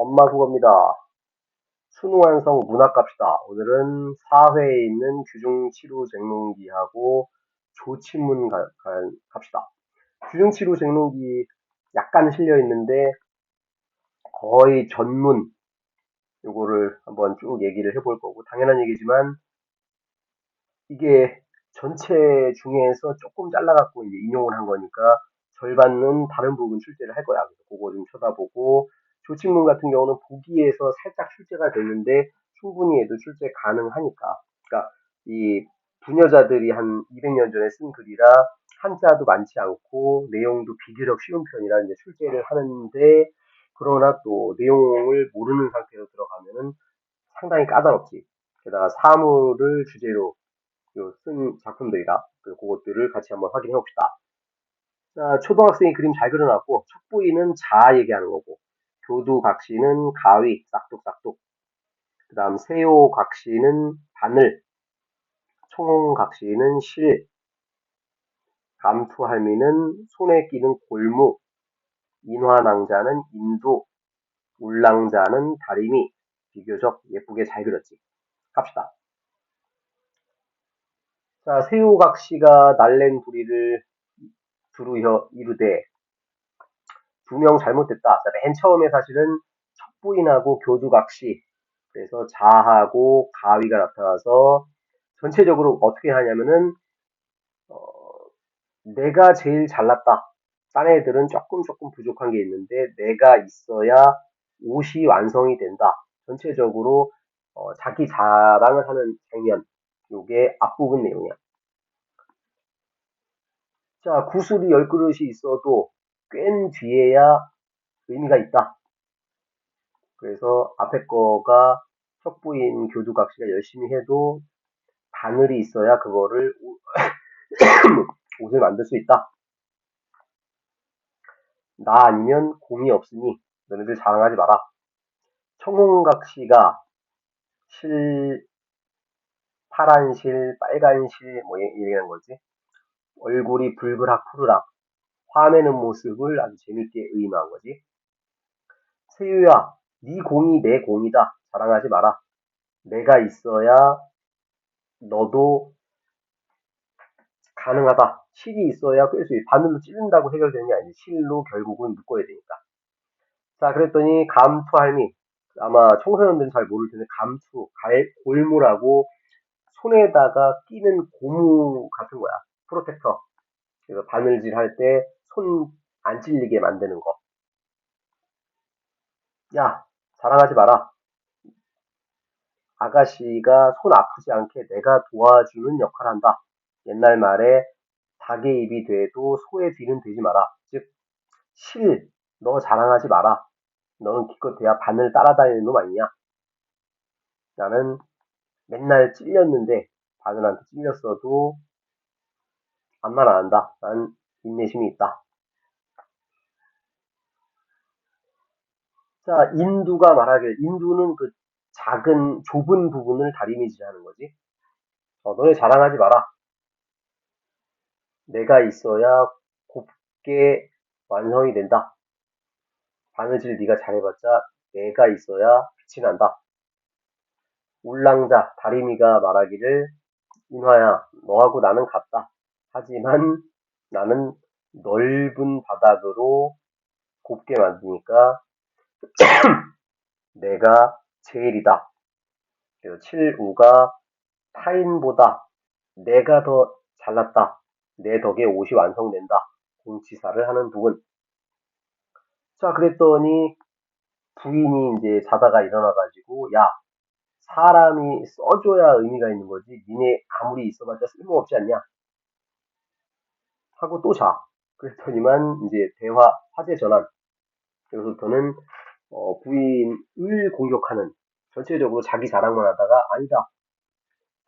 엄마 국어입니다. 순환성 문학 갑시다. 오늘은 4회에 있는 규중치료 쟁론기하고 조친문 가, 가, 갑시다. 규중치료 쟁론기 약간 실려 있는데 거의 전문 요거를 한번 쭉 얘기를 해볼 거고 당연한 얘기지만 이게 전체 중에서 조금 잘라갖고 이제 인용을 한 거니까 절반은 다른 부분 출제를 할 거야. 그래서 그거 좀 쳐다보고 조칙문 같은 경우는 보기에서 살짝 출제가 됐는데 충분히 해도 출제 가능하니까. 그러니까 이 부녀자들이 한 200년 전에 쓴 글이라 한자도 많지 않고 내용도 비교적 쉬운 편이라 이제 출제를 하는데 그러나 또 내용을 모르는 상태로 들어가면은 상당히 까다롭지. 게다가 사물을 주제로 쓴 작품들이라 그것들을 같이 한번 확인해 봅시다. 자, 초등학생이 그림 잘 그려놨고 척부인은 자 얘기하는 거고 교두각시는 가위 싹둑싹둑. 그 다음 세요각시는 바늘 총각시는 실. 감투할미는 손에 끼는 골무 인화낭자는 인도 울랑자는 다리미. 비교적 예쁘게 잘 그렸지. 갑시다. 자 세요각시가 날랜 부리를 두루 이루되 두명 잘못됐다. 맨 처음에 사실은 척부인하고 교두각시 그래서 자하고 가위가 나타나서 전체적으로 어떻게 하냐면은 어, 내가 제일 잘났다. 딴 애들은 조금 조금 부족한 게 있는데 내가 있어야 옷이 완성이 된다. 전체적으로 어, 자기 자랑을 하는 장면. 요게 앞부분 내용이야. 자, 구슬이 열 그릇이 있어도 꿰 뒤에야 의미가 있다. 그래서 앞에 거가 척부인 교두각시가 열심히 해도 바늘이 있어야 그거를 옷을 만들 수 있다. 나 아니면 공이 없으니 너네들 자랑하지 마라. 청홍각시가 실, 파란 실, 빨간 실, 뭐, 이런 거지. 얼굴이 불그락 푸르락 화내는 모습을 아주 재밌게 의인한 거지. 세유야, 네 공이 내 공이다. 자랑하지 마라. 내가 있어야 너도 가능하다. 실이 있어야 있다. 바늘로 찌른다고 해결되는 게 아니지. 실로 결국은 묶어야 되니까. 자, 그랬더니 감투 할미. 아마 청소년들은 잘 모를 텐데 감투, 갈, 골무라고 손에다가 끼는 고무 같은 거야. 프로텍터. 그래서 바늘질 할 때 손 안 찔리게 만드는 거. 야, 자랑하지 마라. 아가씨가 손 아프지 않게 내가 도와주는 역할을 한다. 옛날 말에 닭의 입이 돼도 소의 뒤는 되지 마라. 즉, 실, 너 자랑하지 마라. 너는 기껏해야 바늘 따라다니는 놈 아니냐? 나는 맨날 찔렸는데 바늘한테 찔렸어도 반말 안 한다. 난 인내심이 있다. 자, 인두가 말하길, 인두는 그 작은, 좁은 부분을 다리미질하는 거지. 어, 너네 자랑하지 마라. 내가 있어야 곱게 완성이 된다. 바느질 네가 잘해봤자 내가 있어야 빛이 난다. 울랑자, 다리미가 말하기를 인화야, 너하고 나는 같다. 하지만 나는 넓은 바닥으로 곱게 만드니까 내가 제일이다. 그래서 7우가 타인보다 내가 더 잘났다. 내 덕에 옷이 완성된다. 공치사를 하는 부분. 자, 그랬더니 부인이 이제 자다가 일어나가지고, 야, 사람이 써줘야 의미가 있는 거지. 니네 아무리 있어봤자 쓸모없지 않냐? 하고 또 자. 그랬더니만 이제 대화 화제 전환. 여기서부터는 어, 부인을 공격하는 전체적으로 자기 자랑만 하다가 아니다.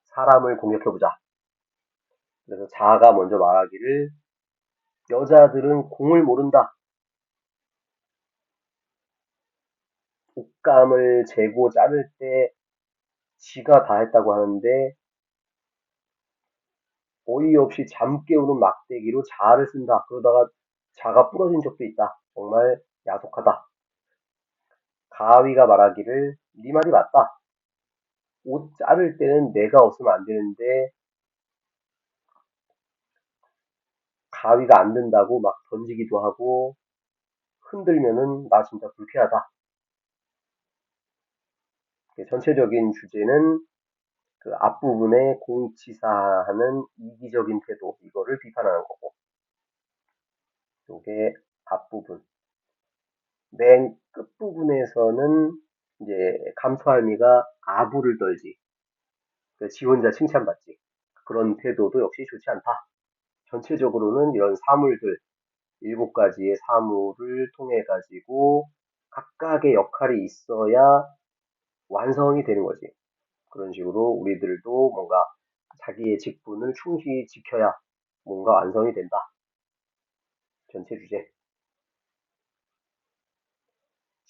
사람을 공격해보자. 그래서 자아가 먼저 말하기를 여자들은 공을 모른다. 옷감을 재고 자를 때 지가 다 했다고 하는데 어이없이 잠 깨우는 막대기로 자아를 쓴다. 그러다가 자가 부러진 적도 있다. 정말 야속하다. 가위가 말하기를 네 말이 맞다. 옷 자를 때는 내가 없으면 안 되는데 가위가 안 된다고 막 던지기도 하고 흔들면은 나 진짜 불쾌하다. 전체적인 주제는 그 앞부분에 공치사하는 이기적인 태도 이거를 비판하는 거고 요게 앞부분 맨 끝부분에서는 이제 감투할미가 아부를 떨지 그지 혼자 칭찬받지 그런 태도도 역시 좋지 않다. 전체적으로는 이런 사물들 일곱 가지의 사물을 통해 가지고 각각의 역할이 있어야 완성이 되는 거지. 그런 식으로 우리들도 뭔가 자기의 직분을 충실히 지켜야 뭔가 완성이 된다. 전체 주제.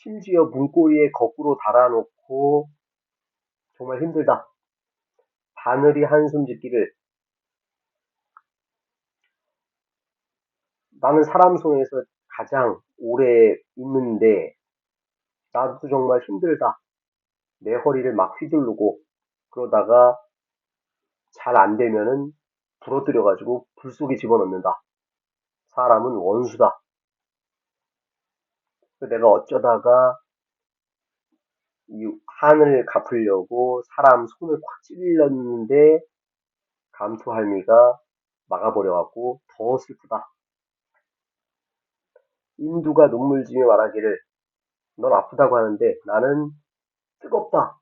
심지어 문고리에 거꾸로 달아놓고 정말 힘들다. 바늘이 한숨 짓기를 나는 사람 손에서 가장 오래 있는데 나도 정말 힘들다. 내 허리를 막 휘두르고 그러다가 잘 안 되면은 부러뜨려 가지고 불 속에 집어넣는다. 사람은 원수다. 내가 어쩌다가 이 한을 갚으려고 사람 손을 꽉 찔렀는데 감투 할미가 막아버려갖고 더 슬프다. 인두가 눈물 지며 말하기를 넌 아프다고 하는데 나는 뜨겁다.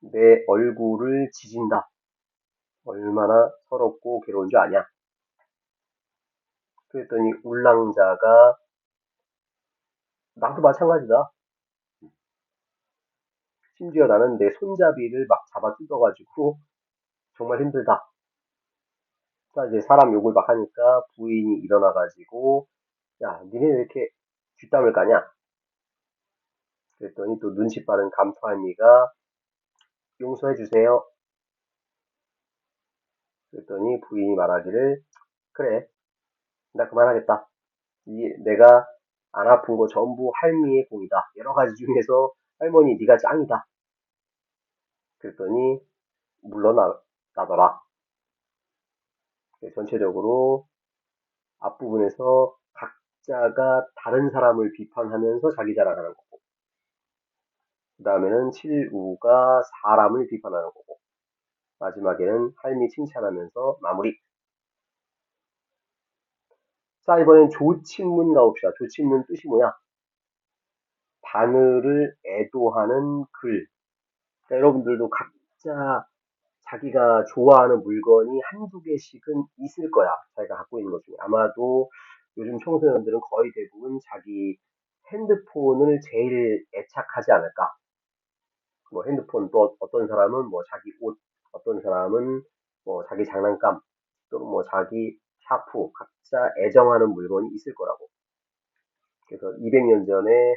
내 얼굴을 지진다. 얼마나 서럽고 괴로운 줄 아냐? 그랬더니 울랑자가 나도 마찬가지다. 심지어 나는 내 손잡이를 막 잡아 뜯어가지고 정말 힘들다. 자, 이제 사람 욕을 막 하니까 부인이 일어나가지고 야, 니네 왜 이렇게 뒷담을 까냐? 그랬더니 또 눈치 빠른 감투할미가 용서해 주세요. 그랬더니 부인이 말하기를 그래 나 그만하겠다. 이 내가 안 아픈 거 전부 할미의 공이다. 여러 가지 중에서 할머니 네가 짱이다. 그랬더니 물러나더라. 전체적으로 앞부분에서 각자가 다른 사람을 비판하면서 자기 자랑하는 거고 그 다음에는 7우가 사람을 비판하는 거고 마지막에는 할미 칭찬하면서 마무리 자 이번엔 조친문 가봅시다. 조친문 뜻이 뭐야? 바늘을 애도하는 글 자, 여러분들도 각자 자기가 좋아하는 물건이 한두 개씩은 있을 거야. 자기가 갖고 있는 것 중에. 아마도 요즘 청소년들은 거의 대부분 자기 핸드폰을 제일 애착하지 않을까. 뭐 핸드폰 또 어떤 사람은 뭐 자기 옷, 어떤 사람은 뭐 자기 장난감, 또는 뭐 자기 샤프, 각자 애정하는 물건이 있을 거라고. 그래서 200년 전에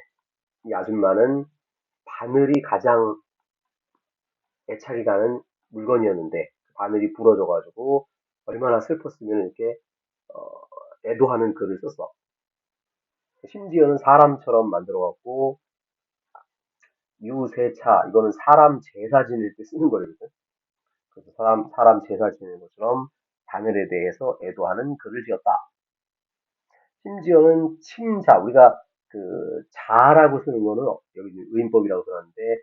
이 아줌마는 바늘이 가장 애착이 가는 물건이었는데 바늘이 부러져가지고 얼마나 슬펐으면 이렇게 어, 애도하는 글을 썼어. 심지어는 사람처럼 만들어갖고 유세차 이거는 사람 제사 지낼 때 쓰는 거거든. 그래서 사람 사람 제사 지내는 것처럼 바늘에 대해서 애도하는 글을 지었다. 심지어는 침자 우리가 그 자라고 쓰는 거는 여기 의인법이라고 들었는데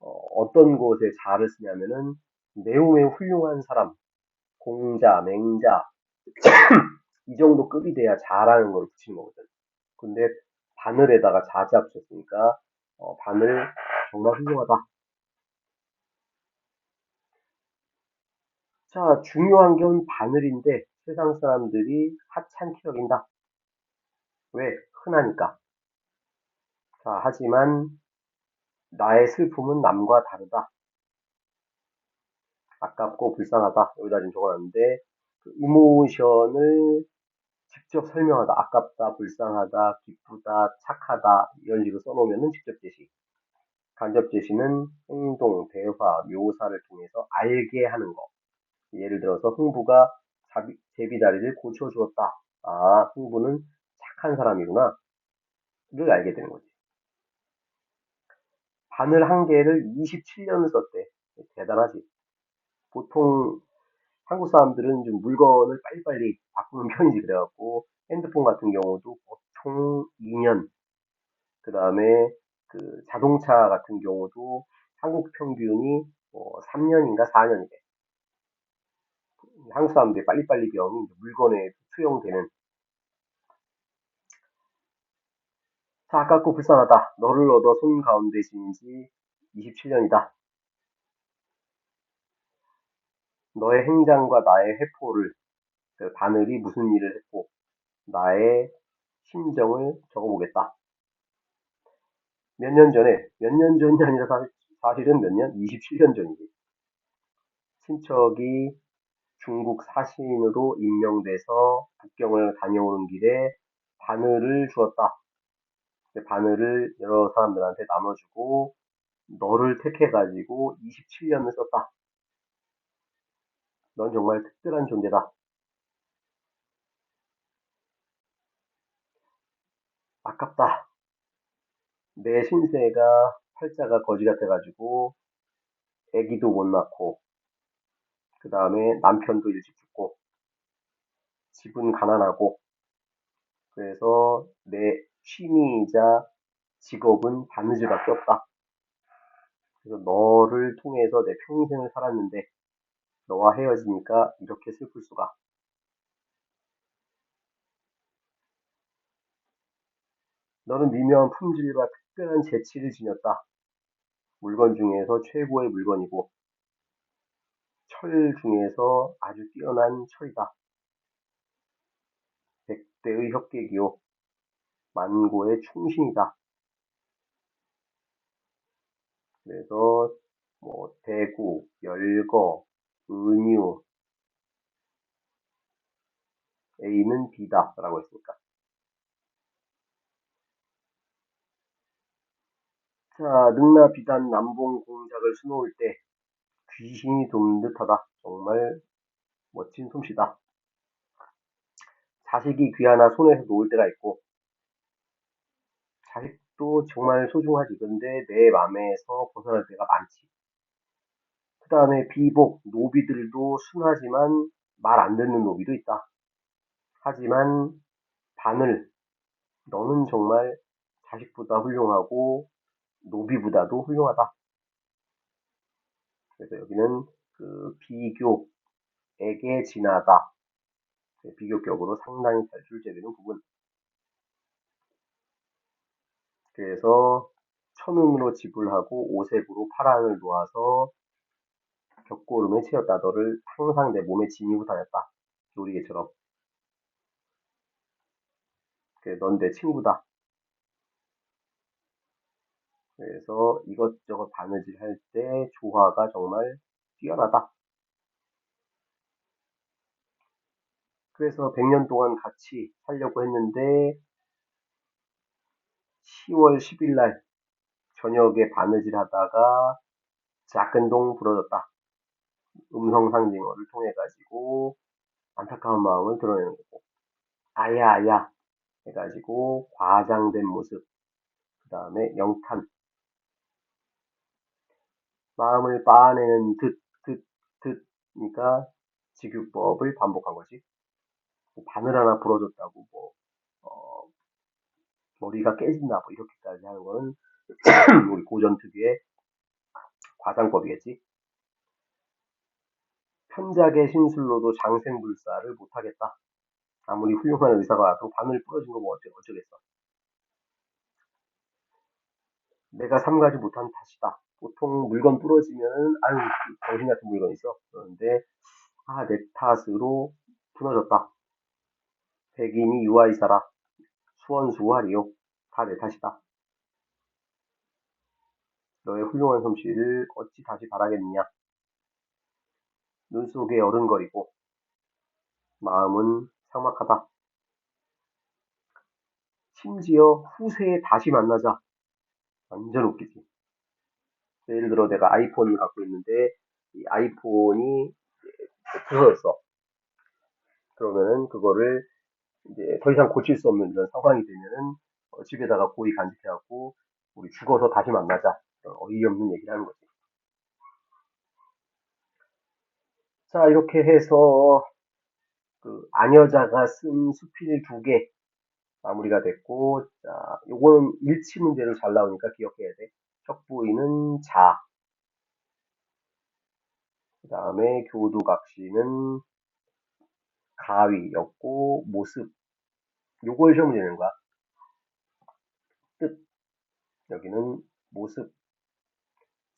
어, 떤 곳에 자를 쓰냐면은 매우 매우 훌륭한 사람, 공자, 맹자 이 정도 급이 돼야 자라는 걸 붙이는 거거든. 근데 바늘에다가 자자 붙였으니까 어, 바늘 정말 훌륭하다. 자, 중요한 건 바늘인데 세상 사람들이 하찮게 여긴다. 왜? 흔하니까. 자, 하지만 나의 슬픔은 남과 다르다. 아깝고 불쌍하다. 여기다 좀 적어놨는데 그 이모션을 직접 설명하다. 아깝다, 불쌍하다, 기쁘다, 착하다 이런 식으로 써놓으면 직접 제시. 간접 제시는 행동, 대화, 묘사를 통해서 알게 하는 거. 예를 들어서 흥부가 자비, 제비다리를 고쳐주었다. 아, 흥부는 착한 사람이구나. 를 알게 되는 거지. 바늘 한 개를 27년을 썼대. 대단하지. 보통 한국 사람들은 좀 물건을 빨리빨리 바꾸는 편이지 그래갖고 핸드폰 같은 경우도 보통 2년 그 다음에 그 자동차 같은 경우도 한국 평균이 뭐 3년인가 4년이래. 사람들이 빨리빨리 배우면 물건에 수용되는 자, 아깝고 불쌍하다. 너를 얻어 손 가운데 지지 27년이다. 너의 행장과 나의 회포를 그 바늘이 무슨 일을 했고 나의 심정을 적어보겠다. 몇 년 전에 몇 년 전이 아니라 사실, 사실은 몇 년? 27년 전이지. 친척이 중국 사신으로 임명돼서 북경을 다녀오는 길에 바늘을 주었다. 바늘을 여러 사람들한테 나눠주고 너를 택해가지고 27년을 썼다. 넌 정말 특별한 존재다. 아깝다. 내 신세가 팔자가 거지 같아가지고 애기도 못 낳고 그 다음에 남편도 일찍 죽고 집은 가난하고 그래서 내 취미이자 직업은 바느질밖에 없다. 그래서 너를 통해서 내 평생을 살았는데 너와 헤어지니까 이렇게 슬플 수가. 너는 미묘한 품질과 특별한 재치를 지녔다. 물건 중에서 최고의 물건이고 철 중에서 아주 뛰어난 철이다. 백대의 협객이요. 만고의 충신이다. 그래서 뭐 대구, 열거, 은유, A는 B다 라고 했으니까. 자, 능나 비단 남봉 공작을 수놓을 때 귀신이 돕는 듯하다. 정말 멋진 솜씨다. 자식이 귀 하나 손에서 놓을 때가 있고 자식도 정말 소중하지. 근데 내 맘에서 벗어날 때가 많지. 그 다음에 비복, 노비들도 순하지만 말 안 듣는 노비도 있다. 하지만 바늘, 너는 정말 자식보다 훌륭하고 노비보다도 훌륭하다. 그래서 여기는 그 비교에게 지나다. 비교격으로 상당히 잘 출제되는 부분. 그래서 천운으로 지불하고 오색으로 파랑을 놓아서 격고름에 채웠다. 너를 항상 내 몸에 지니고 다녔다. 놀이개처럼. 넌내 친구다. 그래서 이것저것 바느질 할 때 조화가 정말 뛰어나다. 그래서 100년 동안 같이 살려고 했는데 10월 10일 날 저녁에 바느질 하다가 작은 동 부러졌다. 음성 상징어를 통해 가지고 안타까운 마음을 드러내는 거고 아야 아야 해가지고 과장된 모습 그 다음에 영탄 마음을 빻아내는 듯, 듯, 듯니까 직유법을 반복한 거지. 뭐 바늘 하나 부러졌다고 뭐 어, 머리가 깨진다 뭐 이렇게까지 하는 거는 우리 고전 특유의 과장법이겠지. 편작의 신술로도 장생불사를 못하겠다. 아무리 훌륭한 의사가 와도 바늘 부러진 거뭐 어쩌, 어쩌겠어. 내가 삼가지 못한 탓이다. 보통 물건 부러지면은 아유 정신 같은 물건 있어. 그런데 아 내 탓으로 부러졌다. 백인이 유아이사라 수원수활이요. 다 내 탓이다. 너의 훌륭한 솜씨를 어찌 다시 바라겠느냐. 눈 속에 어른거리고 마음은 삭막하다. 심지어 후세에 다시 만나자. 완전 웃기지. 예를 들어 내가 아이폰을 갖고 있는데 이 아이폰이 부서졌어. 그러면은 그거를 이제 더 이상 고칠 수 없는 이런 상황이 되면은 어, 집에다가 고이 간직해갖고 우리 죽어서 다시 만나자. 어, 어이없는 얘기를 하는 거지. 자, 이렇게 해서 그 안여자가 쓴 수필 두 개 마무리가 됐고, 자, 요거는 일치 문제로 잘 나오니까 기억해야 돼. 척부인은 자, 그 다음에 교두각시는 가위였고, 모습. 요걸 시험 되는 거야. 뜻. 여기는 모습.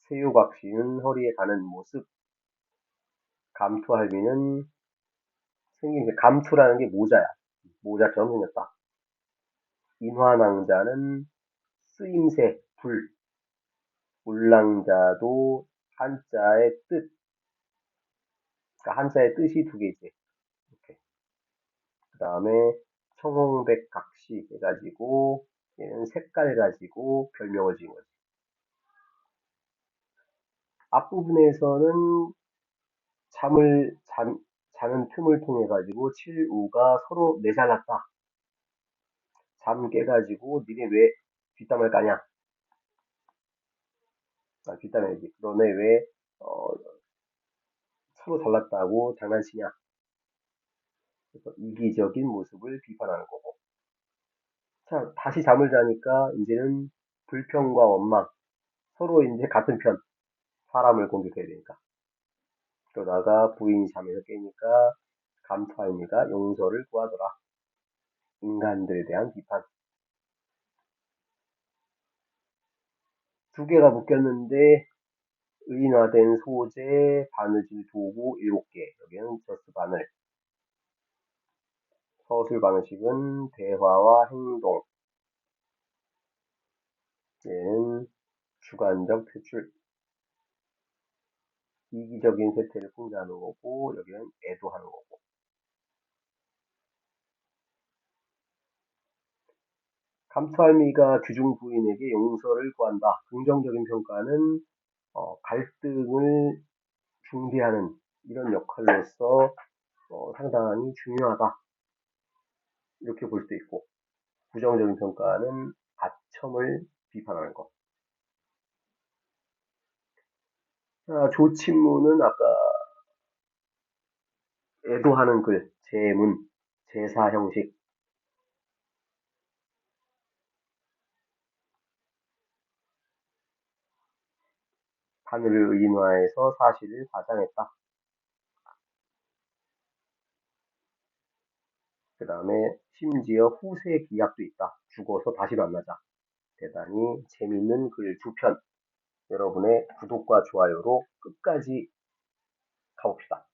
세요각시는 허리에 가는 모습. 감투할미는 생긴 게 감투라는 게 모자야. 모자처럼 생겼다. 인화낭자는 쓰임새, 불. 울랑자도 한자의 뜻. 그러니까 한자의 뜻이 두 개지. 그 다음에 청홍백 각시 해가지고 얘는 색깔 가지고 별명을 지은 거지. 앞부분에서는 잠을 잠, 자는 틈을 통해 가지고 칠우가 서로 내잘났다. 잠 깨가지고 니네 왜 뒷담을 까냐? 아, 뒷담이지. 너네 왜 어, 서로 잘났다고 장난치냐? 그래서 이기적인 모습을 비판하는 거고. 자, 다시 잠을 자니까 이제는 불평과 원망, 서로 이제 같은 편, 사람을 공격해야 되니까. 그러다가 부인이 잠에서 깨니까 감투할미가 용서를 구하더라. 인간들에 대한 비판. 두 개가 묶였는데 의인화된 소재, 바느질 도구 7개. 여기는 저스 바늘. 서술 방식은 대화와 행동. 얘는 주관적 표출. 이기적인 세태를 풍자하는 거고, 여기는 애도하는 거고. 감투할미가 규중 부인에게 용서를 구한다. 긍정적인 평가는 어, 갈등을 중재하는 이런 역할로서 어, 상당히 중요하다. 이렇게 볼 수도 있고 부정적인 평가는 아첨을 비판하는 것. 자, 조친문은 아까 애도하는 글, 제문, 제사 형식, 하늘을 의인화해서 사실을 과장했다. 그 다음에 심지어 후세 기약도 있다. 죽어서 다시 만나자. 대단히 재밌는 글 두 편. 여러분의 구독과 좋아요로 끝까지 가봅시다.